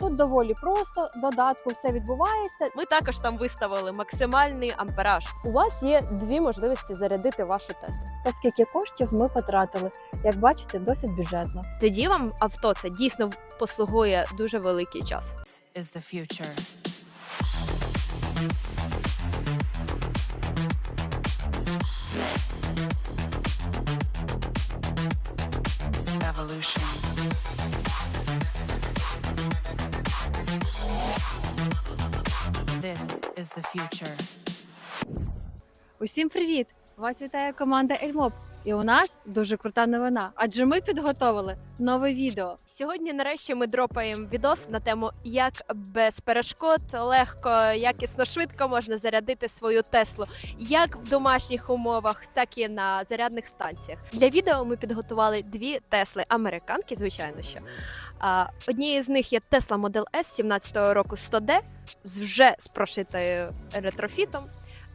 Тут доволі просто, додатку все відбувається. Ми також там виставили максимальний ампераж. У вас є дві можливості зарядити вашу Теслу. Та скільки коштів ми потратили, як бачите, досить бюджетно. Тоді вам авто це дійсно послугує дуже великий час. is the future. Future. Усім привіт! Вас вітає команда Ельмоп. І у нас дуже крута новина, адже ми підготовили нове відео. Сьогодні, нарешті, ми дропаємо відос на тему, як без перешкод легко, якісно, швидко можна зарядити свою Теслу, як в домашніх умовах, так і на зарядних станціях. Для відео ми підготували дві Тесли американки, звичайно, що однією з них є Tesla Model S 17-го року 100D з вже з прошитою ретрофітом.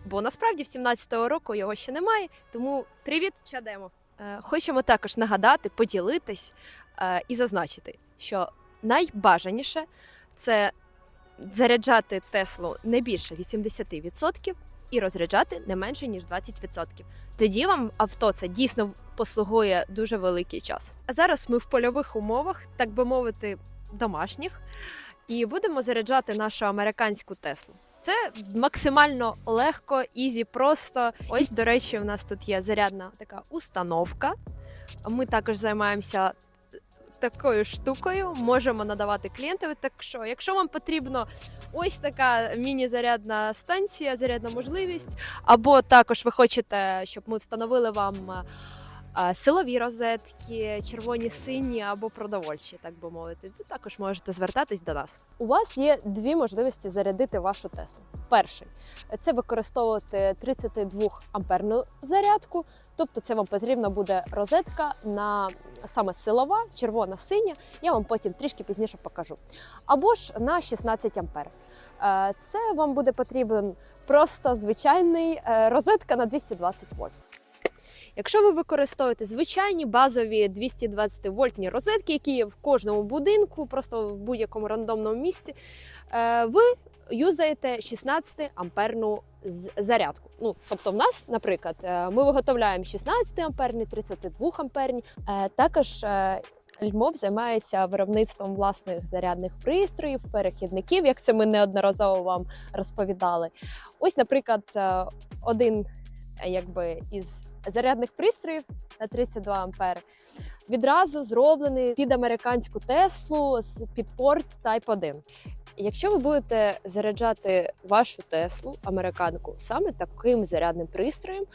Бо насправді в 17-го року його ще немає. Тому привіт, чадемо. Е, Хочемо також нагадати, поділитись е, і зазначити, що найбажаніше це заряджати Теслу не більше 80% і розряджати не менше ніж 20%. Тоді вам авто це дійсно послугує дуже великий час. А зараз ми в польових умовах, так би мовити, домашніх, і будемо заряджати нашу американську Теслу. Це максимально легко, ізі, просто. Ось, до речі, у нас тут є зарядна така установка. Ми також займаємося такою штукою, можемо надавати клієнтові. Так що, якщо вам потрібно ось така міні-зарядна станція, зарядна можливість, або також ви хочете, щоб ми встановили вам. Силові розетки, червоні сині або продовольчі, так би мовити, ви також можете звертатись до нас. У вас є дві можливості зарядити вашу Теслу. Перший це використовувати 32 амперну зарядку, тобто це вам потрібна буде розетка на саме силова, червона, синя. Я вам потім трішки пізніше покажу. Або ж на 16 ампер. Е, Це вам буде потрібен просто звичайний е, розетка на 220 вольт. Якщо ви використовуєте звичайні базові 220 вольтні розетки, які є в кожному будинку, просто в будь-якому рандомному місці, е, ви юзаєте 16 амперну зарядку. Ну, тобто, в нас, наприклад, е, ми виготовляємо 16 амперні, 32 амперні. Е, Також Льмов займається виробництвом власних зарядних пристроїв, перехідників, як це ми неодноразово вам розповідали. Ось, наприклад, один якби із зарядних пристроїв на 32 ампери відразу зроблений під американську Теслу з під порт Type 1. Якщо ви будете заряджати вашу Теслу, американку, саме таким зарядним пристроєм,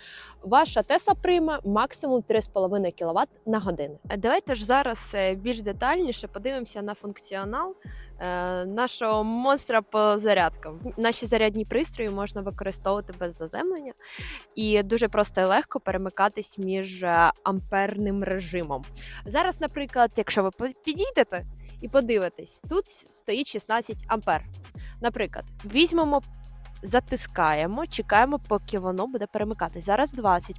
ваша Тесла прийме максимум 3,5 кВт на годину. Давайте ж зараз е, більш детальніше подивимося на функціонал нашого монстра по зарядкам. Наші зарядні пристрої можна використовувати без заземлення і дуже просто і легко перемикатись між е, амперним режимом. Зараз, наприклад, якщо ви підійдете і подивитесь, тут стоїть 16 ампер. Наприклад, візьмемо, затискаємо, чекаємо, поки воно буде перемикати. Зараз 20.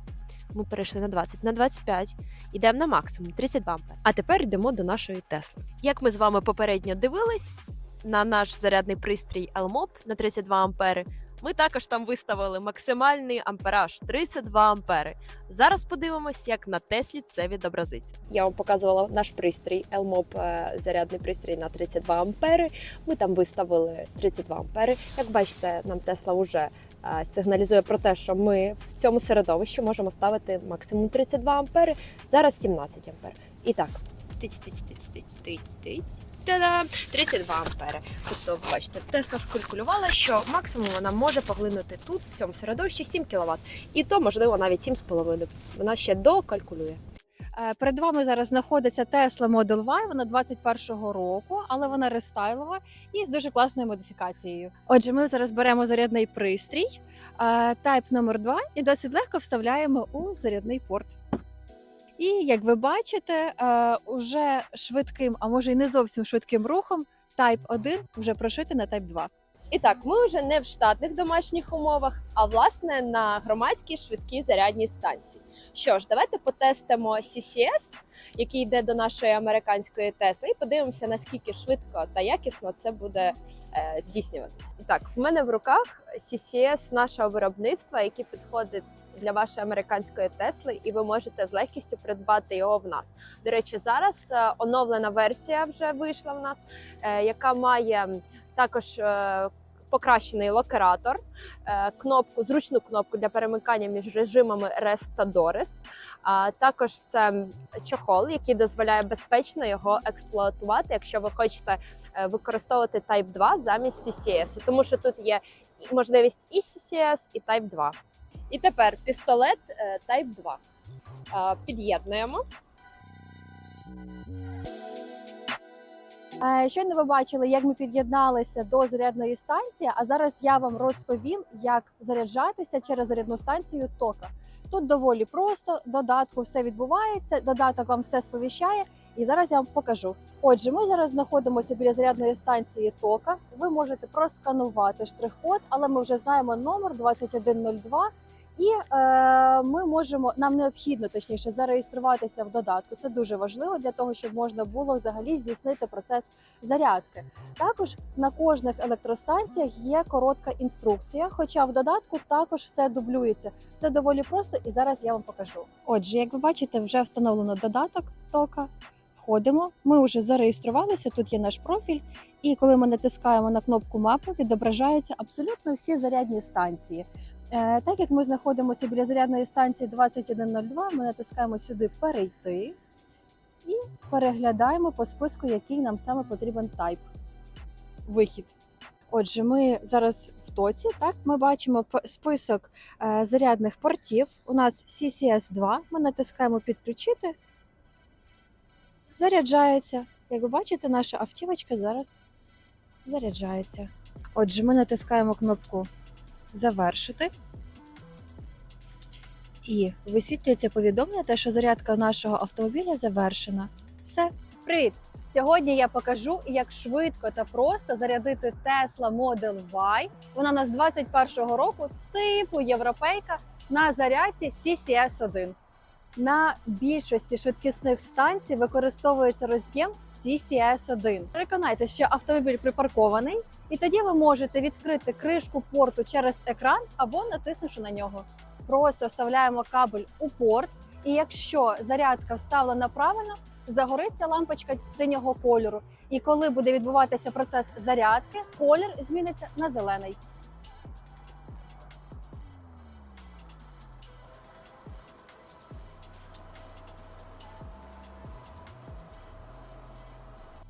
Ми перейшли на 20, на 25, йдемо на максимум 32 ампер. А тепер йдемо до нашої Тесли. Як ми з вами попередньо дивились на наш зарядний пристрій Elmop на 32 ампери, ми також там виставили максимальний ампераж 32 ампери. Зараз подивимось, як на Теслі це відобразиться. Я вам показувала наш пристрій Elmop, е, зарядний пристрій на 32 ампери. Ми там виставили 32 ампери. Як бачите, нам Тесла вже е, сигналізує про те, що ми в цьому середовищі можемо ставити максимум 32 ампери. Зараз 17 ампер. І так, тиць, тиць, тиць, тиць, тиць, тиць. Та-дам! 32 ампери. Тобто, бачите, Тесла скалькулювала, що максимум вона може поглинути тут, в цьому середовищі, 7 кВт. І то, можливо, навіть 7,5. Вона ще докалькулює. Е, Перед вами зараз знаходиться Tesla Model Y, вона 21-го року, але вона рестайлова і з дуже класною модифікацією. Отже, ми зараз беремо зарядний пристрій е, Type номер 2 і досить легко вставляємо у зарядний порт. І як ви бачите, е, уже швидким, а може й не зовсім швидким рухом Type 1 вже прошити на Type 2. І так, ми вже не в штатних домашніх умовах, а власне на громадській швидкій зарядній станції. Що ж, давайте потестимо CCS, який йде до нашої американської Тесли, і подивимося, наскільки швидко та якісно це буде е, здійснюватися. І так, в мене в руках CCS нашого виробництва, який підходить для вашої американської Тесли, і ви можете з легкістю придбати його в нас. До речі, зараз е, оновлена версія вже вийшла в нас, е, яка має також е, покращений локератор, кнопку, зручну кнопку для перемикання між режимами REST та DOREST. А також це чохол, який дозволяє безпечно його експлуатувати, якщо ви хочете використовувати Type 2 замість CCS, тому що тут є можливість і CCS, і Type 2. І тепер пістолет е, Type 2. Е, Під'єднуємо. Е, Щойно ви бачили, як ми під'єдналися до зарядної станції. А зараз я вам розповім, як заряджатися через зарядну станцію тока. Тут доволі просто, додатку все відбувається, додаток вам все сповіщає, і зараз я вам покажу. Отже, ми зараз знаходимося біля зарядної станції тока. Ви можете просканувати штрих-код, але ми вже знаємо номер 2102. І е, ми можемо нам необхідно точніше зареєструватися в додатку. Це дуже важливо для того, щоб можна було взагалі здійснити процес зарядки. Також на кожних електростанціях є коротка інструкція, хоча в додатку також все дублюється. Все доволі просто, і зараз я вам покажу. Отже, як ви бачите, вже встановлено додаток тока. Входимо. Ми вже зареєструвалися. Тут є наш профіль, і коли ми натискаємо на кнопку мапи, відображаються абсолютно всі зарядні станції. Е, Так як ми знаходимося біля зарядної станції 2102, ми натискаємо сюди перейти і переглядаємо по списку, який нам саме потрібен тайп. Вихід. Отже, ми зараз в тоці. Так, ми бачимо список е, зарядних портів. У нас CCS 2. Ми натискаємо підключити. Заряджається. Як ви бачите, наша автівочка зараз заряджається. Отже, ми натискаємо кнопку завершити. І висвітлюється повідомлення, те, що зарядка нашого автомобіля завершена. Все. Привіт! Сьогодні я покажу, як швидко та просто зарядити Tesla Model Y. Вона у нас 21-го року, типу європейка, на зарядці CCS 1. На більшості швидкісних станцій використовується роз'єм CCS 1. Переконайтеся, що автомобіль припаркований, і тоді ви можете відкрити кришку порту через екран або натиснувши на нього. Просто вставляємо кабель у порт, і якщо зарядка вставлена правильно, загориться лампочка синього кольору. І коли буде відбуватися процес зарядки, колір зміниться на зелений.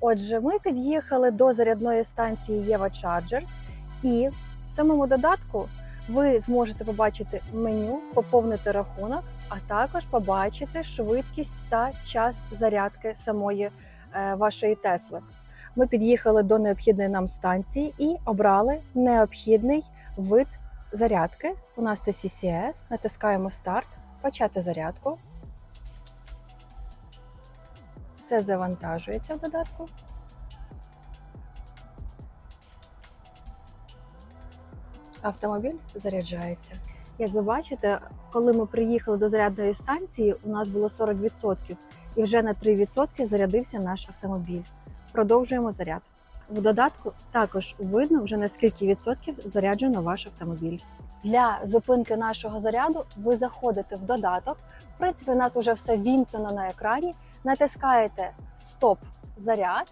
Отже, ми під'їхали до зарядної станції Єва Chargers, і в самому додатку ви зможете побачити меню, поповнити рахунок, а також побачити швидкість та час зарядки самої е, вашої Тесли. Ми під'їхали до необхідної нам станції і обрали необхідний вид зарядки. У нас це CCS. Натискаємо старт, почати зарядку. Все завантажується в додатку. Автомобіль заряджається. Як ви бачите, коли ми приїхали до зарядної станції, у нас було 40%, і вже на 3% зарядився наш автомобіль. Продовжуємо заряд. В додатку також видно вже на скільки відсотків заряджено ваш автомобіль. Для зупинки нашого заряду ви заходите в додаток. В принципі, у нас вже все вімкнено на екрані. Натискаєте Стоп заряд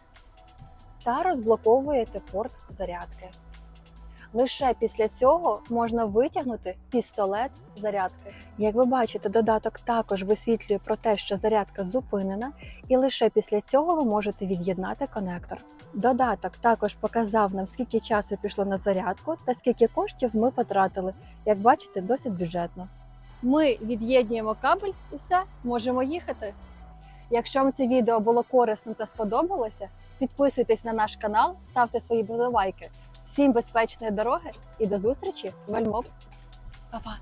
та розблоковуєте порт зарядки. Лише після цього можна витягнути пістолет зарядки. Як ви бачите, додаток також висвітлює про те, що зарядка зупинена, і лише після цього ви можете від'єднати конектор. Додаток також показав нам, скільки часу пішло на зарядку та скільки коштів ми потратили. Як бачите, досить бюджетно. Ми від'єднуємо кабель і все, можемо їхати. Якщо вам це відео було корисним та сподобалося, підписуйтесь на наш канал, ставте свої подобайки. Всім безпечної дороги і до зустрічі в Альмоп. Па-па!